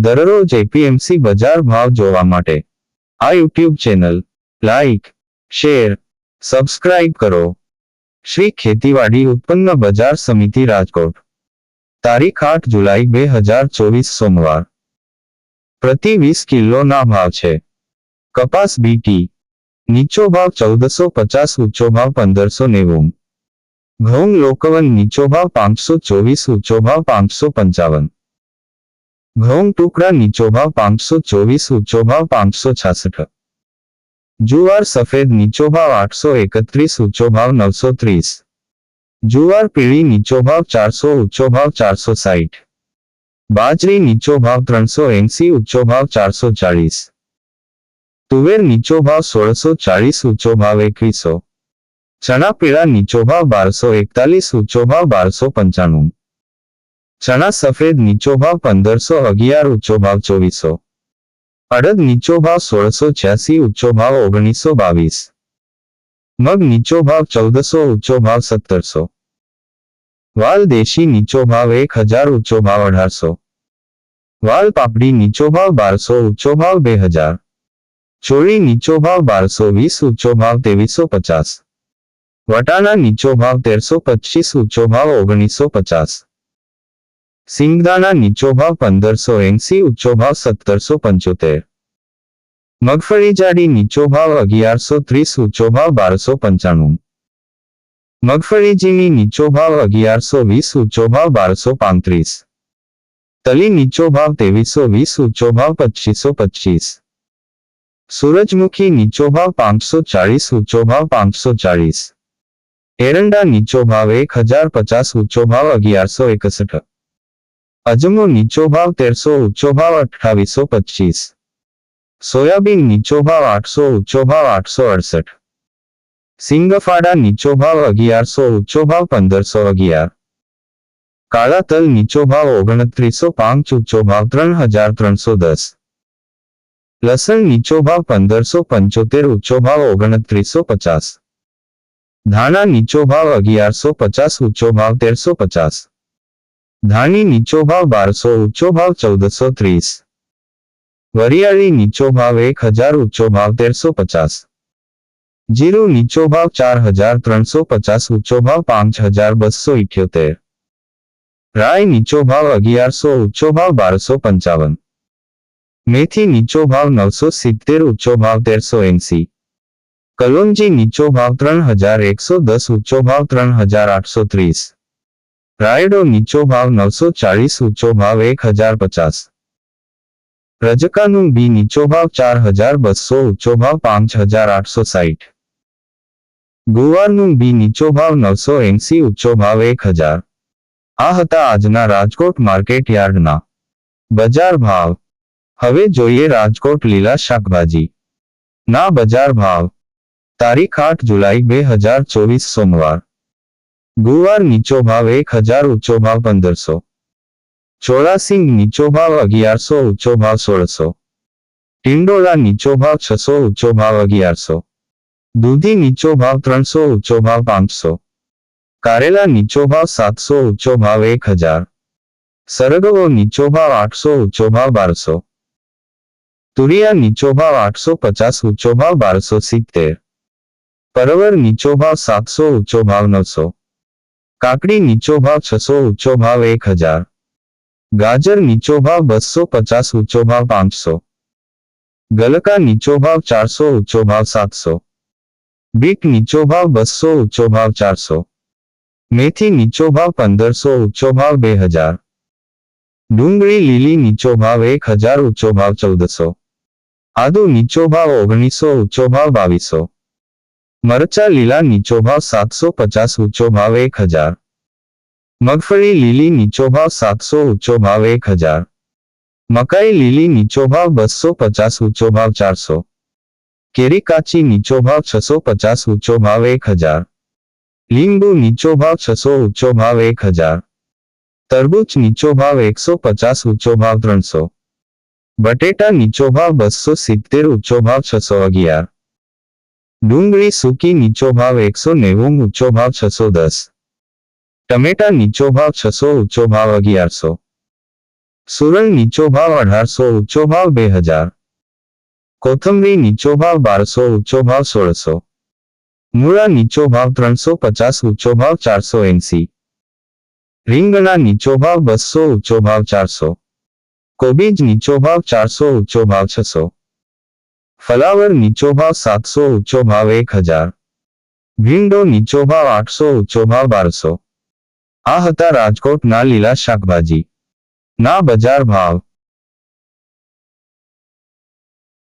દરરોજ એપીએમસી બજાર ભાવ જોવા માટે. આ YouTube channel, like, share, subscribe કરો. શ્રી ખેતીવાડી ઉત્પન્ન બજાર સમિતિ રાજકોટ. તારીખ આઠ જુલાઈ બે હજાર ચોવીસ સોમવાર. પ્રતિ વીસ કિલોના ભાવ છે. કપાસ બીટી નીચો ભાવ ચૌદસો પચાસ, ઊંચો ભાવ પંદરસો નેવું. ઘઉં લોકવન નીચો ભાવ પાંચસો ચોવીસ, ઊંચો ભાવ પાંચસો પંચાવન. ઘઉં ટુકડા નીચો ભાવ પાંચસો ચોવીસ, ઊંચો ભાવ પાંચસો છાસઠ. જુવાર સફેદ નીચો ભાવ આઠસો એકત્રીસ, ઊંચો ભાવ નવસો ત્રીસ. જુવાર પીળી નીચો ભાવ ચારસો, ઊંચો ભાવ ચારસો સાઠ બાજરી નીચો ભાવ ત્રણસો એંસી, ઊંચો ભાવ ચારસો ચાળીસ. તુવેર નીચો ભાવ સોળસો ચાળીસ, ઊંચો ભાવ એકવીસો. ચણા પીળા નીચો ભાવ બારસો એકતાલીસ, ઊંચો ભાવ બારસો પંચાણું. ચણા સફેદ નીચો ભાવ પંદરસો અગિયાર ઊંચો ભાવ ચોવીસો અડદ નીચો ભાવ સોળસો છ્યાસી ઊંચો ભાવ ઓગણીસો બાવીસ મગ નીચો ભાવ ચૌદસો ઊંચો ભાવ સત્તરસો વાલ દેશી નીચો ભાવ એક હજાર ઊંચો ભાવ અઢારસો વાલ પાપડી નીચો ભાવ બારસો ઊંચો ભાવ બે હજાર ચોળી નીચો ભાવ બારસો વીસ ઊંચો ભાવ ત્રેવીસો પચાસ વટાણા નીચો ભાવ તેરસો પચીસ ઊંચો ભાવ ઓગણીસો પચાસ સિંગદાણા નીચો ભાવ પંદરસો એંસી ઊંચો ભાવ સત્તરસો પંચોતેર મગફળી જાડી નીચો ભાવ અગિયારસો ત્રીસ ઊંચો ભાવ બારસો પંચાણું મગફળી ઝીણી નીચો ભાવ અગિયારસો વીસ ઊંચો ભાવ બારસો પાંત્રીસ તલી નીચો ભાવ ત્રેવીસો વીસ ઊંચો ભાવ પચીસો પચીસ સૂરજમુખી નીચો ભાવ પાંચસો ચાળીસ ઊંચો ભાવ પાંચસો ચાળીસ એરંડા નીચો ભાવ એક હજાર પચાસ ઊંચો ભાવ અગિયારસો એકસઠ અજમો નીચો ભાવ તેરસો ઊંચો ભાવ અઠાવીસો પચીસ. સોયાબીન નીચો ભાવ આઠસો ઊંચો ભાવ આઠસો અડસઠ. સિંગફાડા નીચો ભાવ અગિયારસો ઊંચો ભાવ પંદરસો અગિયાર. કાળા તલ નીચો ભાવ ઓગણત્રીસો પાંચ ઊંચો ભાવ ત્રણ હજાર ત્રણસો દસ. લસણ નીચો ભાવ પંદરસો પંચોતેર ઊંચો ભાવ ઓગણત્રીસો પચાસ. ધાણા નીચો ભાવ અગિયારસો પચાસ ઊંચો ભાવ તેરસો પચાસ. ધાણી નીચો ભાવ બારસો ઊંચો ભાવ ચૌદસો ત્રીસ વરિયાળી નીચો ભાવ એક હજાર ઊંચો ભાવ તેરસો પચાસ જીરું નીચો ભાવ ચાર હજાર ત્રણસો પચાસ ઊંચો ભાવ પાંચ હજાર બસો ઇઠ્યોતેર રાય નીચો ભાવ અગિયારસો ઊંચો ભાવ બારસો પંચાવન મેથી નીચો ભાવ નવસો સિત્તેર ઊંચો ભાવ તેરસો એંસી કલોંજી નીચો ભાવ ત્રણ હજાર એકસો દસ ઊંચો ભાવ ત્રણ હજાર આઠસો ત્રીસ રાયડો નીચો ભાવ નવસો ચાળીસ, ઊંચો ભાવ એક હજાર પચાસ. રજકાનું બી નીચો ભાવ ચાર હજાર બસો, ઊંચો ભાવ પાંચ હજાર આઠસો સાઠ ગુવારનું બી નીચો ભાવ નવસો એંસી, ઊંચો ભાવ એક હજાર. આ હતા આજના રાજકોટ માર્કેટ યાર્ડના. બજાર ભાવ. હવે જોઈએ રાજકોટ લીલા શાકભાજી. ના બજાર ભાવ. તારીખ આઠ જુલાઈ બે હજાર ચોવીસ સોમવાર. ગુવાર નીચો ભાવ એક હજાર, ઊંચો ભાવ પંદરસો. ચોરાસિંગ નીચો ભાવ અગિયારસો, ઊંચો ભાવ સોળસો. ટિંડોળા નીચો ભાવ છસો, ઊંચો ભાવ અગિયારસો. દૂધી નીચો ભાવ ત્રણસો, ઊંચો ભાવ પાંચસો. કારેલા નીચો ભાવ સાતસો, ઊંચો ભાવ એક હજાર. સરગવો નીચો ભાવ આઠસો, ઊંચો ભાવ બારસો. તુરિયા નીચો ભાવ આઠસો પચાસ, ઊંચો ભાવ બારસો સિત્તેર. પરવર નીચો ભાવ સાતસો, ઊંચો ભાવ નવસો. કાકડી નીચો ભાવ છસો ઊંચો ભાવ એક હજાર ગાજર નીચો ભાવ બસો પચાસ ઊંચો ભાવ પાંચસો ગલકા નીચો ભાવ ચારસો ઊંચો ભાવ સાતસો બીટ નીચો ભાવ બસો ઊંચો ભાવ ચારસો મેથી નીચો ભાવ પંદરસો ઊંચો ભાવ બે હજાર ડુંગળી લીલી નીચો ભાવ એક હજાર ઊંચો ભાવ ચૌદસો આદુ નીચો ભાવ ઓગણીસો ઊંચો ભાવ બાવીસો મરચા લીલા નીચો ભાવ સાતસો પચાસ ઊંચો ભાવ એક હજાર મગફળી લીલી નીચો ભાવ સાતસો ઊંચો ભાવ એક હજાર મકાઈ લીલી નીચો ભાવ બસો પચાસ ઊંચો ભાવ ચારસો કેરી કાચી નીચો ભાવ છસો પચાસ ઊંચો ભાવ એક હજાર લીંબુ નીચો ભાવ છસો ઊંચો ભાવ એક હજાર તરબૂચ નીચો ભાવ એકસો પચાસ ઊંચો ભાવ ત્રણસો બટેટા નીચો ભાવ બસો સિત્તેર ઊંચો ભાવ છસો અગિયાર ડુંગળી સૂકી નીચો ભાવ એકસો નેવું ઊંચો ભાવ છસો દસ ટમેટા નીચો ભાવ છસો ઊંચો ભાવ અગિયારસો સુરણ નીચો ભાવ અઢારસો ઊંચો ભાવ બે હજાર કોથમરી નીચો ભાવ બારસો ઊંચો ભાવ સોળસો મૂળા નીચો ભાવ ત્રણસો પચાસ ઊંચો ભાવ ચારસો એંસી રીંગણા નીચો ભાવ બસો ઊંચો ભાવ ચારસો કોબીજ નીચો ભાવ ચારસો ઊંચો ભાવ છસો ફલાવર નીચો ભાવ સાતસો ઊંચો ભાવ એક હજાર. ભીંડો નીચો ભાવ આઠસો ઊંચો ભાવ બારસો. આ હતા રાજકોટના લીલા શાકભાજી. ના બજાર ભાવ.